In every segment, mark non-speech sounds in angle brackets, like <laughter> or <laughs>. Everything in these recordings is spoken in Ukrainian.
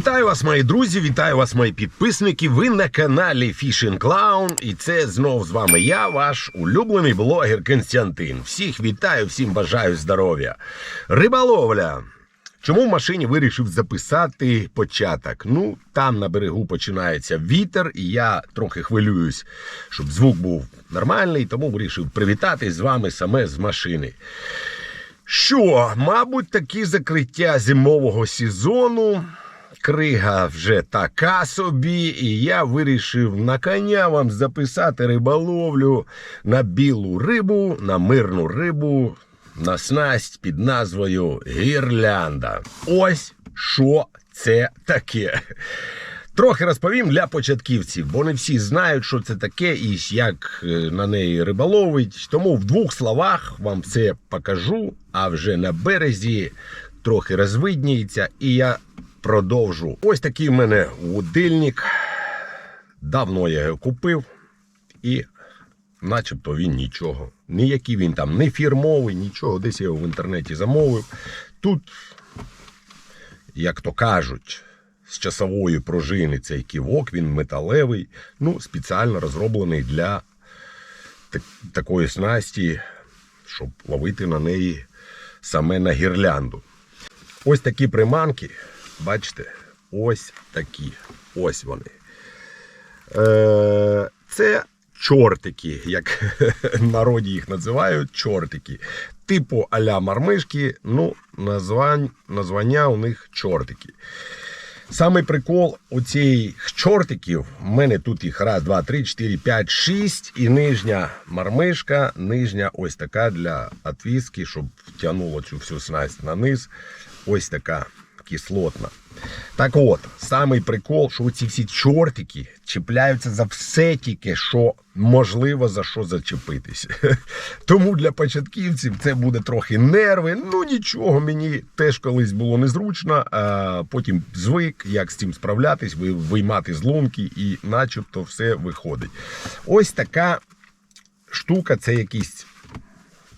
Вітаю вас, мої друзі, вітаю вас, мої підписники. Ви на каналі Fishing Clown. І це знов з вами я, ваш улюблений блогер Константин. Всіх вітаю, всім бажаю здоров'я. Риболовля. Чому в машині вирішив записати початок? Ну, там на берегу починається вітер, і я трохи хвилююсь, щоб звук був нормальний, тому вирішив привітатись з вами саме з машини. Що, мабуть, такі закриття зимового сезону. Крига вже така собі, і я вирішив на коня вам записати риболовлю на білу рибу, на мирну рибу, на снасть під назвою Гірлянда. Ось що це таке. Трохи розповім для початківців, бо не всі знають, що це таке і як е, на неї риболовить. Тому в двох словах вам все покажу, а вже на березі трохи розвидніється, і я продовжу. Ось такий в мене удильник. Давно я його купив, і начебто він нічого. Ніякий він там не фірмовий, нічого. Десь я його в інтернеті замовив. Тут, як то кажуть, з часової пружини цей ківок, він металевий, ну, спеціально розроблений для такої снасті, щоб ловити на неї саме на гірлянду. Ось такі приманки, бачите, ось такі. Ось вони. Е, це чортики, як в <laughs> народі їх називають, чортики. Типу аля мармишки, ну, названь, названня у них чортики. Самий прикол у цих чортиків, в мене тут їх раз, два, три, чотири, п'ять, шість. І нижня мармишка, нижня ось така для отвіски, щоб втягнуло цю всю снасть на низ. Ось така кислотна. Так от, самий прикол, що ці всі чортики чіпляються за все тільки, що можливо за що зачепитись. <laughs> Тому для початківців це буде трохи нерви. Ну нічого, мені теж колись було незручно, а потім звик, як з цим справлятись, виймати з лунки і начебто все виходить. Ось така штука, це якийсь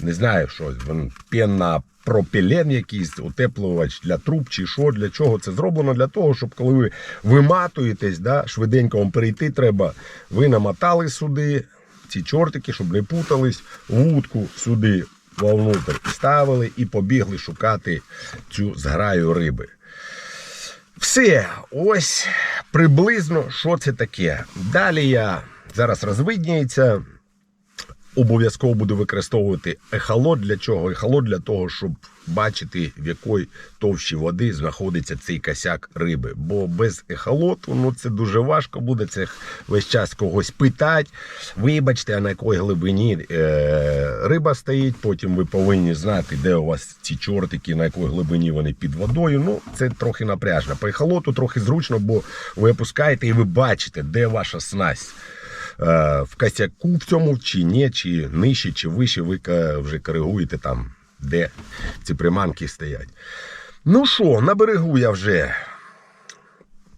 не знаю, що пенна пропілен якийсь, утеплювач для труб чи що, для чого це зроблено? Для того, щоб коли ви виматуєтесь, да, швиденько вам перейти треба, ви намотали сюди ці чортики, щоб не путались, вудку сюди вовнутрь ставили і побігли шукати цю зграю риби. Все, ось приблизно що це таке. Далі я зараз розвидніється. Обов'язково буду використовувати ехолот. Для чого? Ехолот для того, щоб бачити, в якої товщі води знаходиться цей косяк риби. Бо без ехолоту ну, це дуже важко буде. Це весь час когось питати. Вибачте, а на якій глибині е, риба стоїть. Потім ви повинні знати, де у вас ці чортики, на якій глибині вони під водою. Ну, це трохи напряжно. По ехолоту трохи зручно, бо ви опускаєте і ви бачите, де ваша снасть. Е, в косяку в цьому чи ні, чи нижче, чи вище, ви вже коригуєте там, де ці приманки стоять. Ну що, на берегу я вже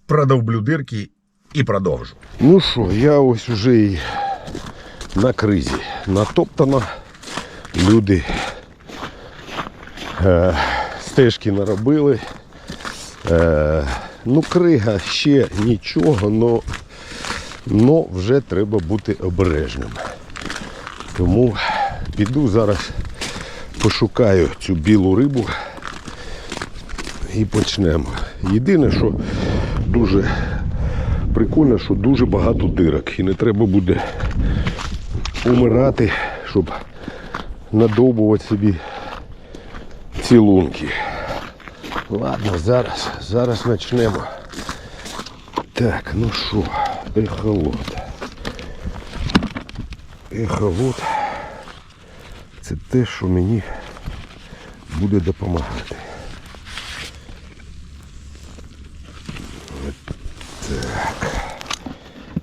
продовблю дирки і продовжу. Ну що, я ось уже і на кризі. Натоптано. Люди е, стежки наробили. Е, ну, крига ще нічого, но Ну, вже треба бути обережним. Тому піду зараз пошукаю цю білу рибу і почнемо. Єдине, що дуже прикольно, що дуже багато дирок. І не треба буде умирати, щоб надовбувати собі ці лунки. Ладно, зараз, зараз почнемо. Так, ну що, ехолот. Ехолот. Це те, що мені буде допомагати. Так.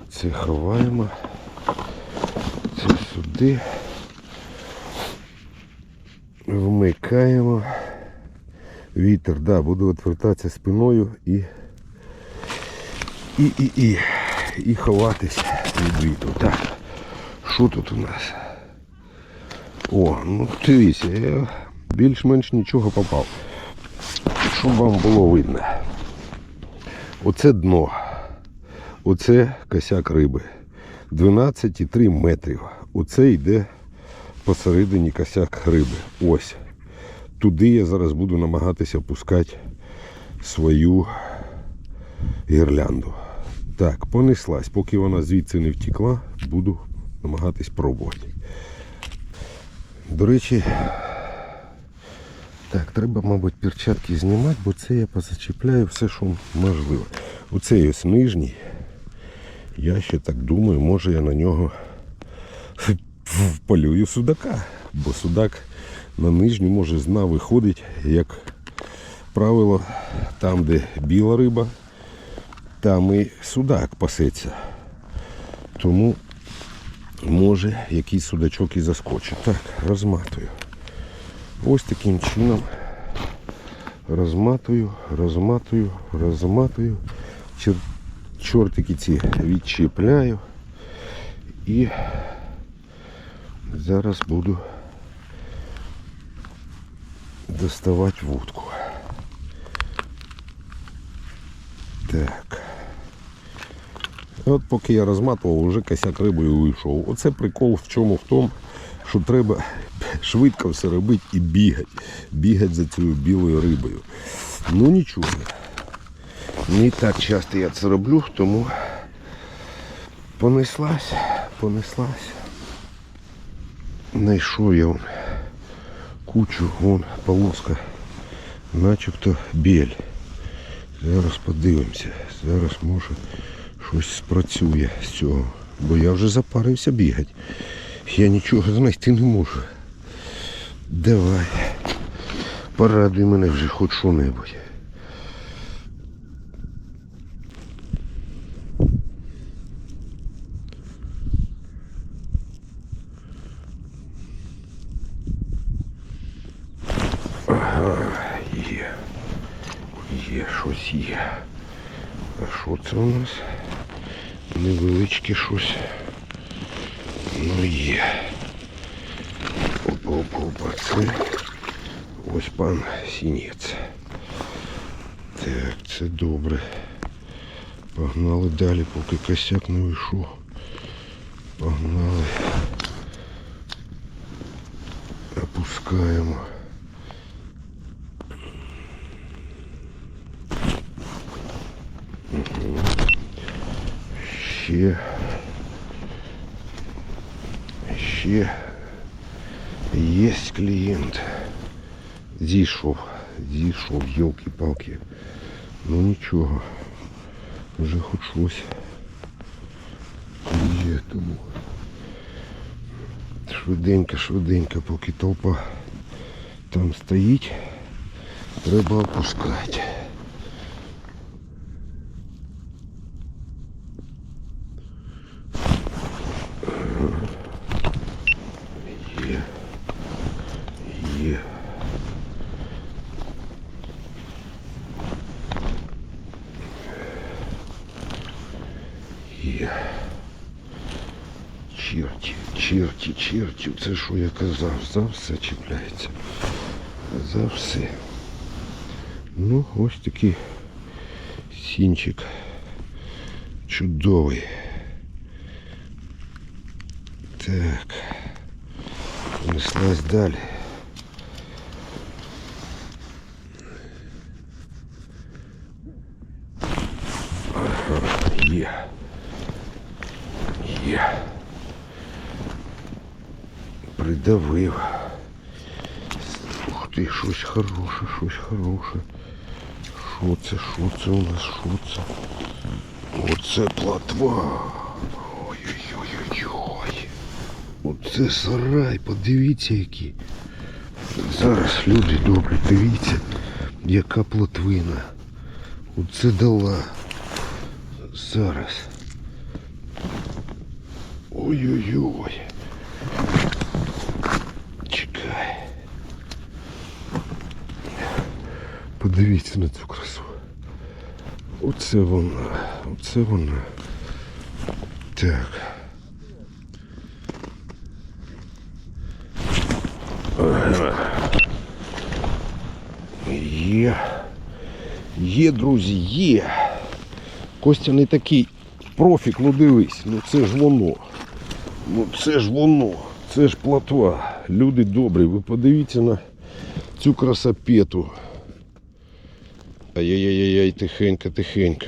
Це ховаємо. Це сюди. Вмикаємо. Вітер, да, буду відвертатися спиною і і, і, ховатись від вітру. Так, що тут у нас? О, ну дивіться, я більш-менш нічого попав. Щоб вам було видно. Оце дно. Оце косяк риби. 12,3 метрів. Оце йде посередині косяк риби. Ось. Туди я зараз буду намагатися пускати свою гірлянду. Так, понеслась. Поки вона звідси не втекла, буду намагатись пробувати. До речі, так, треба, мабуть, перчатки знімати, бо це я позачіпляю все, що можливо. Оцей ось нижній. Я ще так думаю, може я на нього вполюю судака. Бо судак на нижню може з дна виходить, як правило, там, де біла риба, там і судак пасеться. Тому може якийсь судачок і заскочить. Так, розматую. Ось таким чином розматую, розматую, розматую. Чер... Чортики ці відчіпляю. І зараз буду доставати вудку. Так. От поки я розматував, вже косяк рибою вийшов. Оце прикол в чому? В тому, що треба швидко все робити і бігати. Бігати за цією білою рибою. Ну нічого. Не так часто я це роблю, тому понеслась, понеслась. Знайшов я вон кучу, вон полоска, начебто біль. Зараз подивимося. Зараз може щось спрацює з цього. Бо я вже запарився бігати. Я нічого знайти не можу. Давай. Порадуй мене вже хоч що-небудь. Невеличке щось. Ну є. Опа, опа, опа, це. Ось пан сінець. Так, це добре. Погнали далі, поки косяк не вийшов. Погнали. Опускаємо. Ще. Ще є клієнт. Зійшов, зійшов, йолки-палки. Ну нічого. Вже хоч щось є тому. Швиденько, швиденько, поки толпа там стоїть, треба опускати. Є. Є. Є. Черті, черті. Це що я казав? За все чіпляється. За все. Ну, ось такий сінчик. Чудовий. Так. Понеслась далі. Ага, є. Є. Придавив. Ух ти, щось хороше, щось хороше. Що це, що це у нас, що це? Оце платва. Ой-ой-ой-ой. Оце сарай, подивіться який. Зараз люди добрі, дивіться, яка плотвина. Оце дала. Зараз. Ой-ой-ой. Подивіться на цю красу. Оце вона. Оце вона. Так. Є. Є, друзі, є. Костя не такий профік, ну дивись, ну це ж воно. Ну це ж воно, це ж платва. Люди добрі, ви подивіться на цю красопету. Ай-яй-яй-яй, тихенько, тихенько.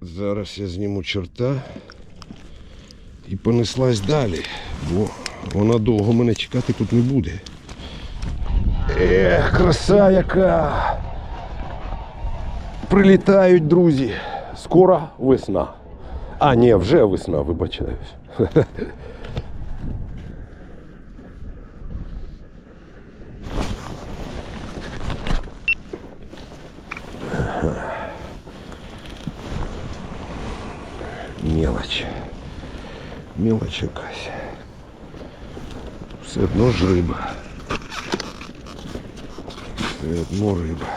Зараз я зніму чорта і понеслась далі, бо вона довго мене чекати тут не буде. Ех, краса яка! Прилітають друзі. Скоро весна. А, ні, вже весна, вибачаюсь. <laughs> Мелоч. Мелоч якась. Все одно ж риба. Все одно риба.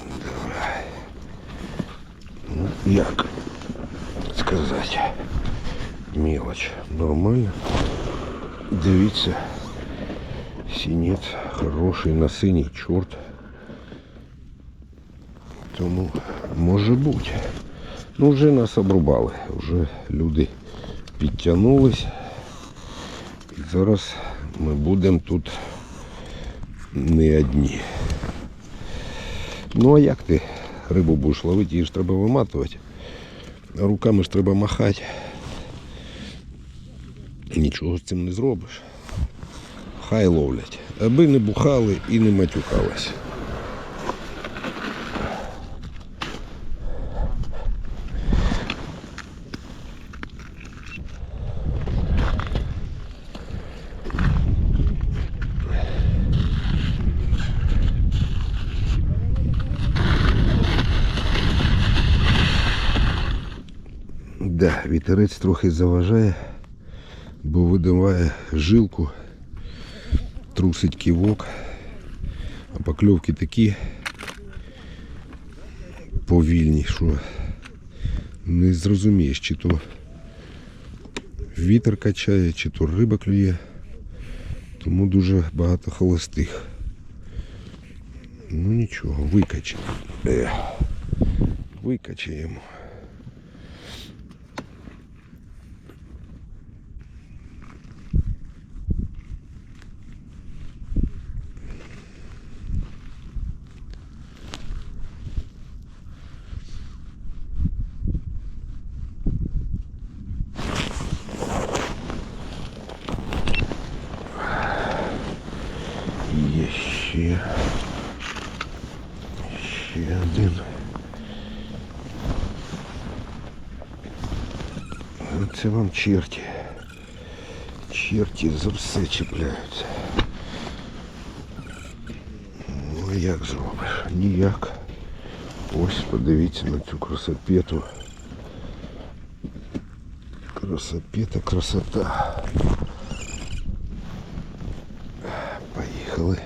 Давай. Ну, як сказати. Мелоч. Нормально. Дивіться. Сінець хороший на синій чорт. Тому може бути. Ну вже нас обрубали. Вже люди підтягнулись. І зараз ми будемо тут не одні. Ну а як ти рибу будеш ловити, її ж треба виматувати. Руками ж треба махати. Нічого з цим не зробиш. Хай ловлять. Аби не бухали і не матюкались. Да, вітерець трохи заважає, бо видаває жилку, трусить ківок, а покльовки такі повільні, що не зрозумієш, чи то вітер качає, чи то риба клює. Тому дуже багато холостих. Ну нічого, викачаємо. Викачаємо. Це вам черті. Черті за все чіпляються. Ну а як зробиш? Ніяк. Ось подивіться на цю красопету. Красопета, красота. Поїхали.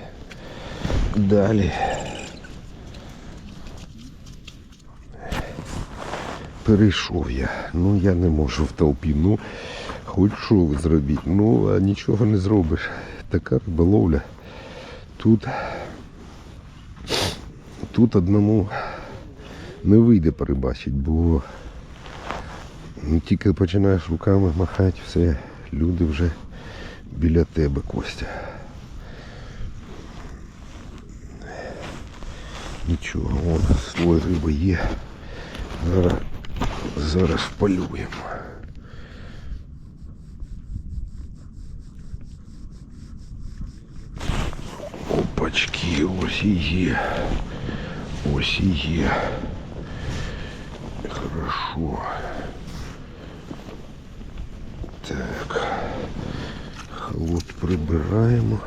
Далі. Перейшов я. Ну я не можу в толпі. Ну, хоч що ви зробіть. Ну, а нічого не зробиш. Така риболовля. Тут тут одному не вийде перебачити, бо ну, тільки починаєш руками махати, все, люди вже біля тебе, Костя. Нічого, вон слой риби є. Зараз, зараз вполюємо. Опачки, ось і є. Ось і є. Хорошо. Так. Холод прибираємо.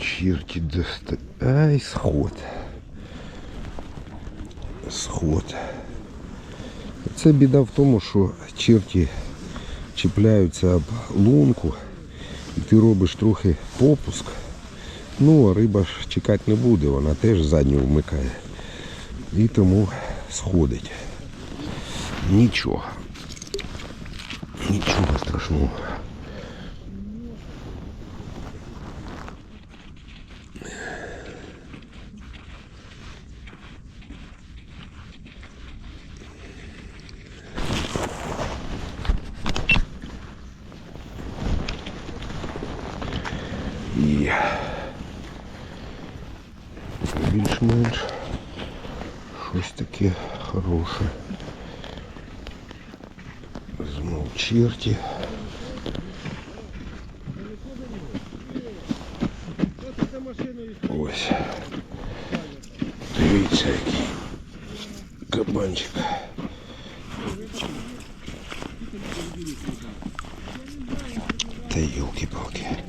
Черти доста... Ай, сход. Сход. Це біда в тому, що черті чіпляються об лунку, і ти робиш трохи попуск. Ну, а риба ж чекати не буде, вона теж задню вмикає. І тому сходить. Нічого. Нічого страшного. І більш-менш щось таке хороше. Знов черті. Ось. Дивіться, який кабанчик. Та юлки-палки.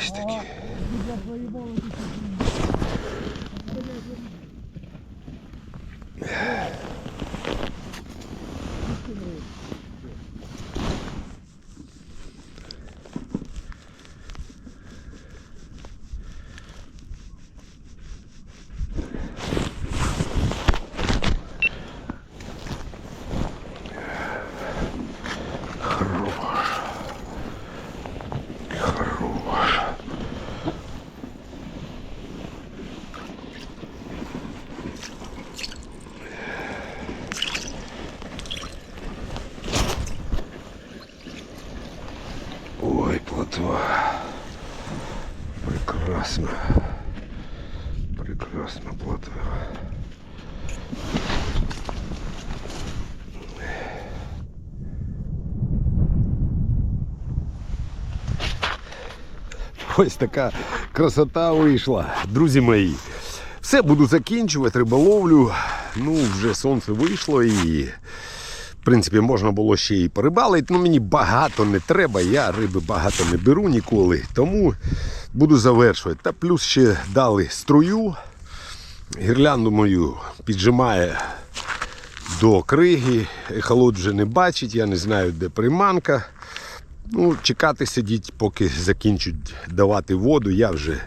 Ось такі. Ось така красота вийшла, друзі мої. Все буду закінчувати риболовлю. Ну, вже сонце вийшло і, в принципі, можна було ще і порибалити. Ну, мені багато не треба, я риби багато не беру ніколи. Тому буду завершувати. Та плюс ще дали струю. Гірлянду мою піджимає до криги. Ехолот вже не бачить, я не знаю, де приманка. Ну, чекати сидіть, поки закінчать давати воду, я вже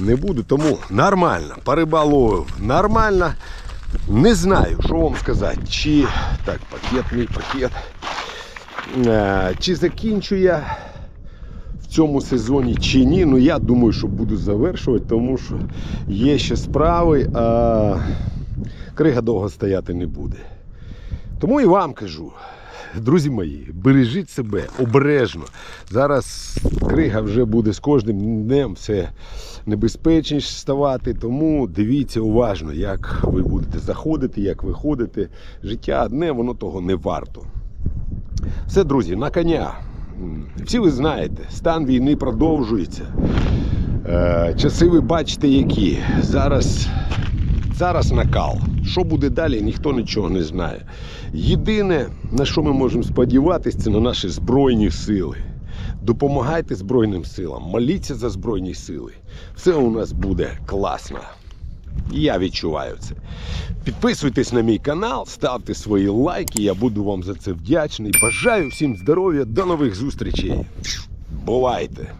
не буду. Тому нормально. Порибаловив нормально. Не знаю, що вам сказати. Чи так, пакет, мій пакет. Е, Чи закінчу я в цьому сезоні чи ні. Ну я думаю, що буду завершувати, тому що є ще справи, а крига довго стояти не буде. Тому і вам кажу, друзі мої, бережіть себе обережно. Зараз крига вже буде з кожним днем все небезпечніше ставати. Тому дивіться уважно, як ви будете заходити, як виходите. Життя одне, воно того не варто. Все, друзі, на коня. Всі ви знаєте, стан війни продовжується. Е, Часи ви бачите, які. Зараз, зараз накал. Що буде далі, ніхто нічого не знає. Єдине, на що ми можемо сподіватися, це на наші Збройні сили. Допомагайте Збройним силам, моліться за Збройні сили. Все у нас буде класно. Я відчуваю це. Підписуйтесь на мій канал, ставте свої лайки. Я буду вам за це вдячний. Бажаю всім здоров'я, до нових зустрічей. Бувайте!